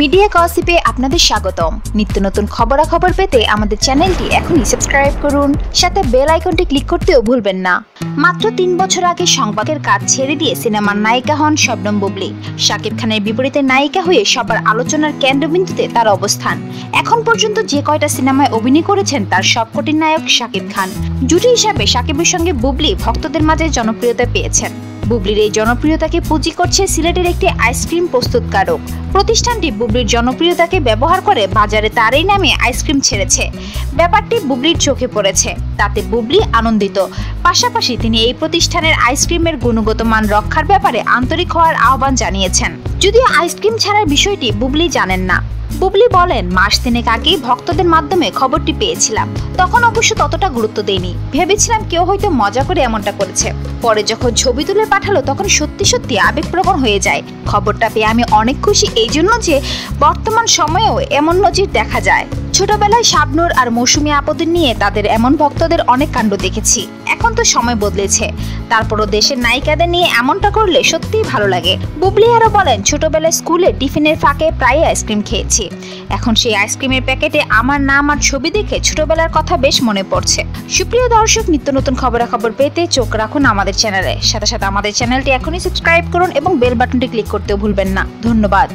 Media গসিপে আপনাদের স্বাগতম। নিত্য নতুন খবরাখবর পেতে আমাদের চ্যানেলটি এখনই সাবস্ক্রাইব করুন, সাথে বেল আইকনটি ক্লিক করতেও ভুলবেন না। মাত্র তিন বছর আগে সংবাদের কাজ ছেড়ে দিয়ে সিনেমার নায়িকা হন শবনম বুবলি। শাকিব খানের বিপরীতে নায়িকা হয়ে সবার আলোচনার কেন্দ্রবিন্দুতে তার অবস্থান। এখন পর্যন্ত যে কয়টা সিনেমায় অভিনয় করেছেন তার সবকটি নায়ক শাকিব খান। জুটি হিসাবে শাকিবের সঙ্গে বুবলি ভক্তদের মাঝে জনপ্রিয়তা পেয়েছেন। বুবলির এই জনপ্রিয়তাকে পুঁজি করছে সিলেটের একটি আইসক্রিম প্রস্তুতকারক। প্রতিষ্ঠানটি বুবলির জনপ্রিয়তাকে ব্যবহার করে বাজারে তারই নামে আইসক্রিম ছেড়েছে। ব্যাপারটি বুবলির চোখে পড়েছে, তাতে বুবলি আনন্দিত। পাশাপাশি তিনি এই প্রতিষ্ঠানের আইসক্রিমের গুণগত মান রক্ষার ব্যাপারে আন্তরিক হওয়ার আহ্বান জানিয়েছেন। যদিও আইসক্রিম ছাড়ার বিষয়টি বুবলি জানেন না। বুবলি বলেন, মাস তিনেক আগেই ভক্তদের মাধ্যমে খবরটি পেয়েছিলাম। তখন অবশ্য ততটা গুরুত্ব দেয়নি ভেবেছিলাম কেউ হয়তো মজা করে এমনটা করেছে। পরে যখন ছবি তুলে পাঠালো, তখন সত্যি সত্যি আবেগপ্রবণ হয়ে যায়। খবরটা পেয়ে আমি অনেক খুশি। এই জন্য যে বর্তমান সময়েও এমন নজির দেখা যায়। ছোটবেলায় শাবনুর আর মৌসুমি আপদের নিয়ে তাদের এমন ভক্তদের অনেক কাণ্ড দেখেছি। এখন তো সময় বদলেছে। তারপরও দেশের নায়িকাদের নিয়ে এমনটা করলে সত্যিই ভালো লাগে। বুবলি আরও বলেন, ছোটবেলায় স্কুলে টিফিনের ফাঁকে প্রায় আইসক্রিম খেয়েছি। এখন সেই আইসক্রিমের প্যাকেটে আমার নাম আর ছবি দেখে ছোটবেলার কথা বেশ মনে পড়ছে। সুপ্রিয় দর্শক, নিত্য নতুন খবরাখবর পেতে চোখ রাখুন আমাদের চ্যানেলে। সাথে সাথে আমাদের চ্যানেলটি এখনই সাবস্ক্রাইব করুন এবং বেল বাটনটি ক্লিক করতেও ভুলবেন না। ধন্যবাদ।